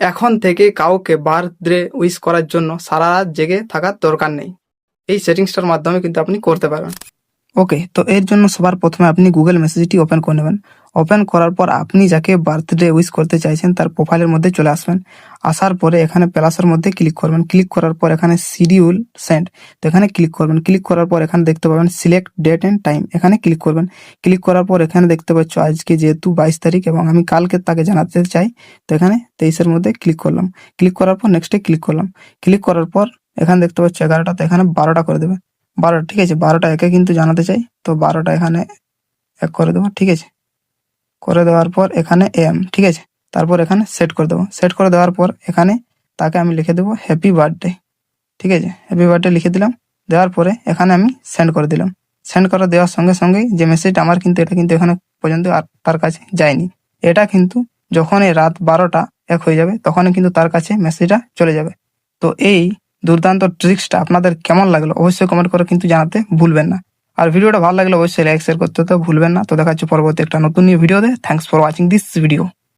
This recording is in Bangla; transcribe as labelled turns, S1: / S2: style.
S1: এখন থেকে কাউকে বার্থডে উইশ করার জন্য সারা রাত জেগে থাকার দরকার নেই। এই সেটিংসটার মাধ্যমে কিন্তু আপনি করতে পারবেন। ওকে তো এর জন্য সবার প্রথমে আপনি গুগল মেসেজটি ওপেন করে নেবেন। ওপেন করার পর আপনি যাকে বার্থডে উইশ করতে চাইছেন, তার প্রোফাইলের মধ্যে চলে আসবেন। আসার পরে এখানে প্লাসের মধ্যে ক্লিক করবেন। ক্লিক করার পর এখানে শিডিউল সেন্ড তো এখানে ক্লিক করবেন। ক্লিক করার পর এখানে দেখতে পাবেন সিলেক্ট ডেট এন্ড টাইম এখানে ক্লিক করবেন। ক্লিক করার পর এখানে দেখতে পাচ্ছ আজকে যেহেতু বাইশ তারিখ এবং আমি কালকে তাকে জানাতে চাই, তো এখানে তেইশের মধ্যে ক্লিক করলাম। ক্লিক করার পর নেক্সটে ক্লিক করলাম। ক্লিক করার পর এখানে দেখতে পাচ্ছ এগারোটা, তো এখানে বারোটা করে দেবে। বারোটা ঠিক আছে, বারোটা একে কিন্তু জানাতে চাই। তো বারোটা এখানে এক করে দেবো, ঠিক আছে? করে দেওয়ার পর এখানে এম ঠিক আছে? তারপর এখানে সেট করে দেবো। সেট করে দেওয়ার পর এখানে তাকে আমি লিখে দেবো হ্যাপি বার্থডে ঠিক আছে? হ্যাপি বার্থডে লিখে দিলাম। দেওয়ার পরে এখানে আমি সেন্ড করে দিলাম। সেন্ড করে দেওয়ার সঙ্গে সঙ্গেই যে মেসেজটা আমার কিন্তু এটা কিন্তু এখানে পর্যন্ত আর তার কাছে যায়নি। এটা কিন্তু যখনই রাত বারোটা এক হয়ে যাবে, তখনই কিন্তু তার কাছে মেসেজটা চলে যাবে। তো এই দুর্দান্ত ট্রিক্সটা আপনাদের কেমন লাগল অবশ্যই কমেন্ট করে কিন্তু জানাতে ভুলবেন না। আর ভিডিওটা ভালো লাগলে অবশ্যই লাইক শেয়ার করতে তো ভুলবেন না। তো দেখা হচ্ছে পরবর্তী একটা নতুন ভিডিওতে thanks for watching this video